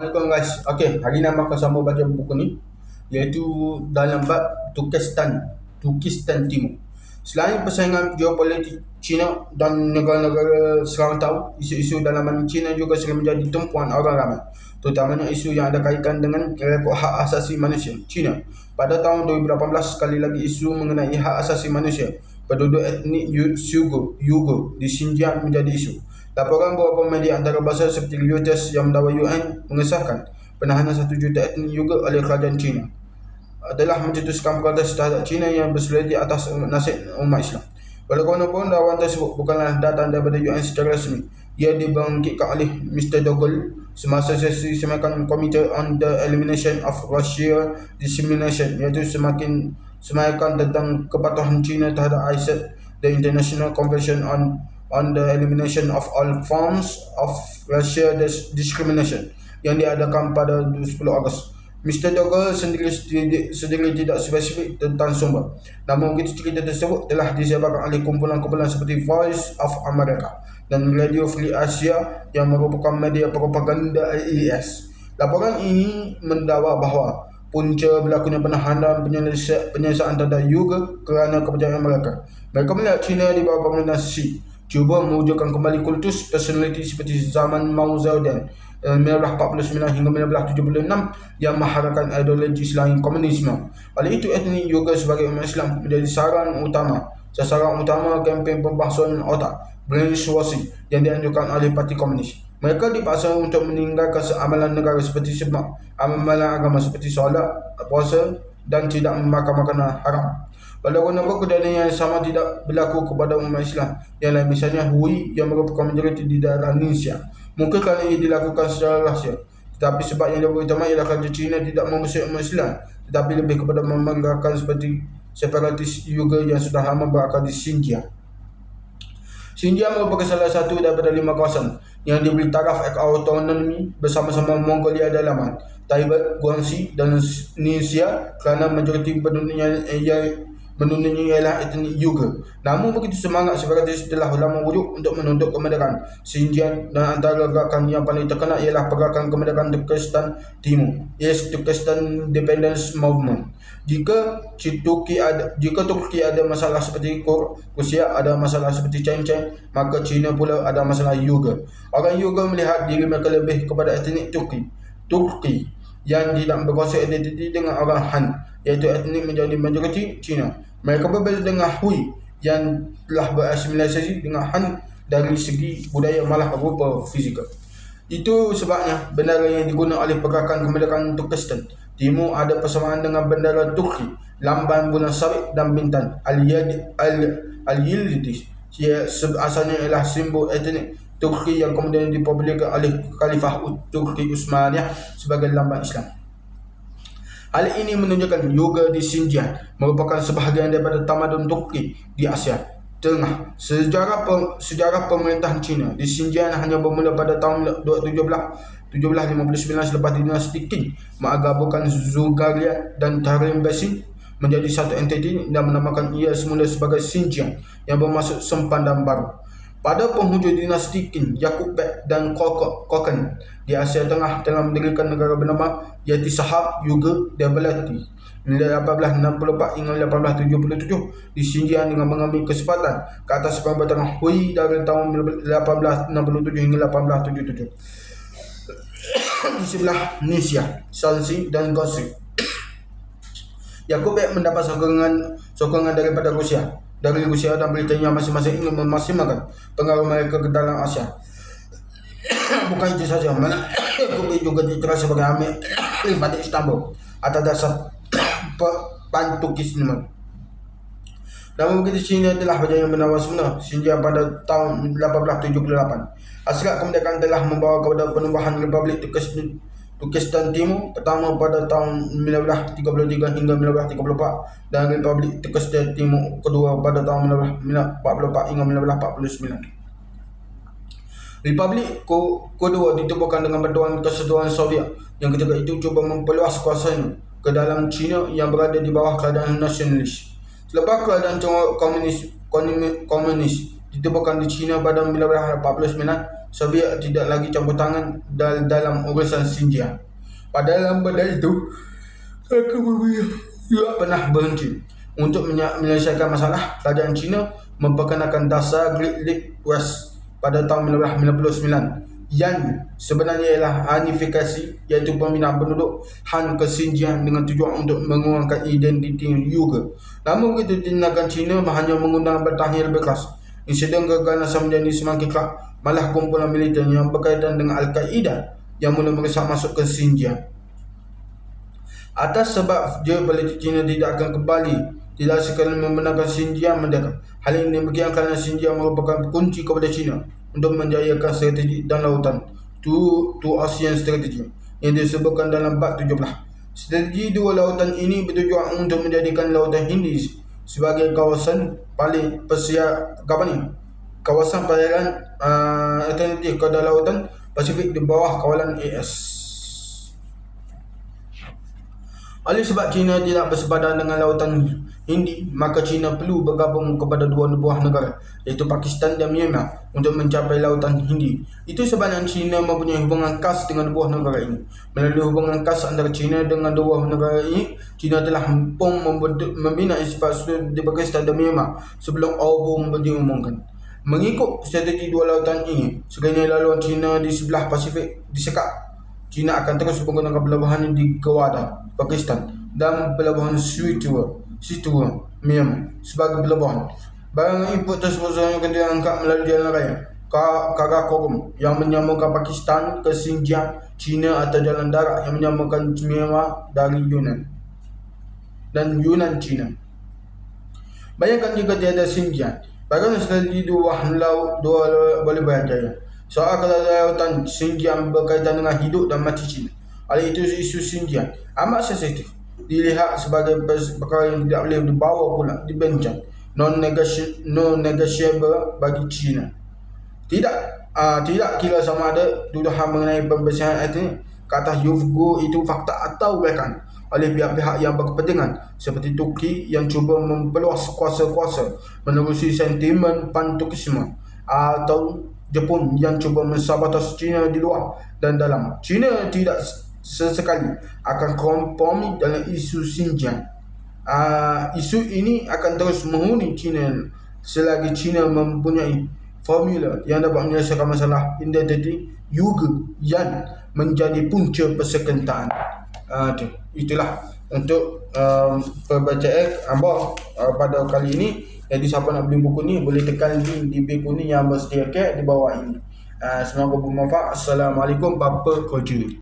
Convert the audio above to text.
Assalamualaikum guys. Okey, hari ni akan sama baca buku ni iaitu dalam bab Turkestan, Turkistan Timur. Selain persaingan geopolitik China dan negara-negara serang tahu, isu-isu dalaman China juga sering menjadi tumpuan orang ramai. Terutamanya isu yang ada kaitan dengan rekod hak asasi manusia China. Pada tahun 2018, sekali lagi isu mengenai hak asasi manusia penduduk etnik Uyghur, Uyghur di Xinjiang menjadi isu. Laporan beberapa media antarabangsa seperti Reuters yang mendakwa UN mengesahkan penahanan satu juta etnik Uyghur oleh kerajaan China telah mencetuskan protes terhadap China yang berseledih atas nasib umat Islam. Walaupun dakwaan tersebut bukanlah datang daripada UN secara rasmi, ia dibangkitkan oleh Mr. Dogol semasa sesi semakan Komite on the Elimination of Russia Dissemination iaitu semakin semakan tentang kepatuhan China terhadap ISAT, the International Convention on on the elimination of all forms of racial discrimination yang diadakan pada 10 Ogos. Mr. Doggle sendiri, sendiri tidak spesifik tentang sumber. Namun begitu cerita tersebut telah disebarkan oleh kumpulan-kumpulan seperti Voice of America dan Radio Free Asia yang merupakan media propaganda IES. Laporan ini mendakwa bahawa punca berlakunya penahanan penyelesaian terhadap Uyghur kerana kepercayaan mereka. Mereka melihat China di bawah pemerintahan Xi cuba mewujudkan kembali kultus personality seperti zaman Mao Zedong 1949 eh, hingga 1976 yang mengharapkan ideologi selain komunisme. Oleh itu, etnik Uyghur sebagai umat Islam menjadi sasaran utama sasaran utama kempen pembahsuan otak brainwashing yang dianjurkan oleh parti komunis. Mereka dipaksa untuk meninggalkan amalan negara seperti sebab amalan agama seperti solat, puasa dan tidak memakan makanan haram. Walaupun nampak kejadian yang sama tidak berlaku kepada umat Islam yang lain misalnya Hui yang merupakan majoriti di daerah Indonesia. Mungkin kerana ia dilakukan secara rahsia. Tetapi sebab yang lebih utama ialah kerana China tidak mengusir umat Islam tetapi lebih kepada membanggakan seperti separatis Uyghur yang sudah lama berakar di Xinjiang. Xinjiang merupakan salah satu daripada lima kawasan yang diberi taraf autonomi bersama-sama Mongolia Dalaman, Tibet, Guangxi dan Ningxia kerana majoriti penduduk yang menunainya ialah etnik Uyghur. Namun begitu semangat separatis telah lama wujud untuk menuntut kemerdekaan Xinjiang dan antara gerakan yang paling terkenal ialah pergerakan kemerdekaan Turkestan Timur, yes Turkestan Independence Movement. Jika Turki ada jika Turki ada masalah seperti Kur, Rusia ada masalah seperti Chechen, maka China pula ada masalah Uyghur. Orang Uyghur melihat diri mereka lebih kepada etnik Turki. Turki yang tidak berkuasa identiti dengan orang Han, iaitu etnik menjadi majoriti China. Mereka berbeza dengan Hui yang telah berasimilasi dengan Han dari segi budaya malah rupa fizikal. Itu sebabnya bendera yang digunakan oleh pergerakan kemerdekaan Turkestan Timur ada persamaan dengan bendera Turki, lambang bulan sabit dan bintang Al-Yildiz. Al asalnya ialah simbol etnik Turki yang kemudian dipublikkan oleh Khalifah Turki Utsmaniyah sebagai lambang Islam. Hal ini menunjukkan yoga di Xinjiang merupakan sebahagian daripada tamadun Turki di Asia Tengah. Sejarah pe, sejarah pemerintahan China di Xinjiang hanya bermula pada tahun 17 1759 selepas dinasti Qing menggabungkan Zulgaria dan Tarim Basi menjadi satu entiti dan menamakan ia semula sebagai Xinjiang yang bermaksud sempadan baru. Pada penghujung dinasti Qin, Yakub Bek dan Koken di Asia Tengah telah mendirikan negara bernama Yati Sahab Yuga Develati. Nilai 1864 hingga 1877 di Xinjiang dengan mengambil kesempatan ke atas pemerintahan Hui dari tahun 1867 hingga 1877. di sebelah Malaysia, Shanxi dan Gosri. Yakub Bek mendapat sokongan sokongan daripada Rusia dari Rusia dan Britania masing-masing ingin memaksimalkan pengaruh mereka ke dalam Asia. Bukan itu saja, mana Kubi juga diterasa sebagai amir pada Istanbul atas dasar Pantukisme. Namun begitu China telah berjaya menawar semula sehingga pada tahun 1878. Asrat kemerdekaan telah membawa kepada penumbuhan Republik Turkestan Timur pertama pada tahun 1933 hingga 1934 dan Republik Turkestan Timur kedua pada tahun 1944 hingga 1949. Republik kedua ditubuhkan dengan bantuan kesatuan Soviet yang ketika itu cuba memperluas kuasanya ke dalam China yang berada di bawah keadaan nasionalis. Selepas keadaan komunis, komunis ditubuhkan di China pada 1949, Soviet tidak lagi campur tangan dal- dalam urusan Xinjiang. Pada dalam benda itu, Kemudian juga pernah berhenti untuk menye- menyelesaikan masalah kerajaan China memperkenalkan dasar Great League West pada tahun 1999 yang sebenarnya ialah unifikasi iaitu pemindahan penduduk Han ke Xinjiang dengan tujuan untuk mengurangkan identiti Uyghur. Namun begitu tindakan China hanya mengundang bertahan lebih keras. Insiden keganasan menjadi semakin keras malah kumpulan militer yang berkaitan dengan Al-Qaeda yang mula meresap masuk ke Xinjiang. Atas sebab geopolitik China tidak akan kembali tidak sekali membenarkan Xinjiang merdeka. Hal ini demikian kerana Xinjiang merupakan kunci kepada China untuk menjayakan strategi dan lautan Two, two ASEAN Strategy yang disebutkan dalam bab 17. Strategi dua lautan ini bertujuan untuk menjadikan lautan Hindi sebagai kawasan paling persiap apa ni? Kawasan perairan uh, alternatif kepada lautan Pasifik di bawah kawalan AS. Oleh sebab China tidak bersepadan dengan lautan Hindi, maka China perlu bergabung kepada dua buah negara, iaitu Pakistan dan Myanmar untuk mencapai lautan Hindi. Itu sebabnya China mempunyai hubungan khas dengan dua negara ini. Melalui hubungan khas antara China dengan dua negara ini, China telah mampu membina infrastruktur di Pakistan dan Myanmar sebelum AUBOM diumumkan. Mengikut strategi dua lautan ini, sekiranya laluan China di sebelah Pasifik disekat China akan terus menggunakan pelabuhan di Gawada, Pakistan dan pelabuhan Situa, Situa, Myanmar sebagai pelabuhan. Barang import tersebut akan diangkat melalui jalan raya Karakorum yang menyambungkan Pakistan ke Xinjiang, China atau jalan darat yang menyambungkan Myanmar dari Yunnan dan Yunnan, China. Bayangkan jika tiada Xinjiang, bagaimana sekali dua laut dua boleh berjaya. Soal kelautan Xinjiang berkaitan dengan hidup dan mati China. Oleh itu, isu Xinjiang amat sensitif. Dilihat sebagai perkara yang tidak boleh dibawa pula, dibencang. Non-negotiable bagi China. Tidak uh, tidak kira sama ada tuduhan mengenai pembersihan etnik ke atas Yufgo itu fakta atau bukan oleh pihak-pihak yang berkepentingan seperti Turki yang cuba memperluas kuasa-kuasa menerusi sentimen pantukisme atau Jepun yang cuba mensabotaj China di luar dan dalam. China tidak sesekali akan kompromi dalam isu Xinjiang. Uh, isu ini akan terus menghuni China selagi China mempunyai formula yang dapat menyelesaikan masalah identiti Uyghur yang menjadi punca persekentaran. Uh, itulah untuk um, perbacaan Amba uh, pada kali ini. Jadi siapa nak beli buku ni boleh tekan link di buku ni yang bersediakan di bawah ini. Uh, semoga bermanfaat. Assalamualaikum. Bapa kerja.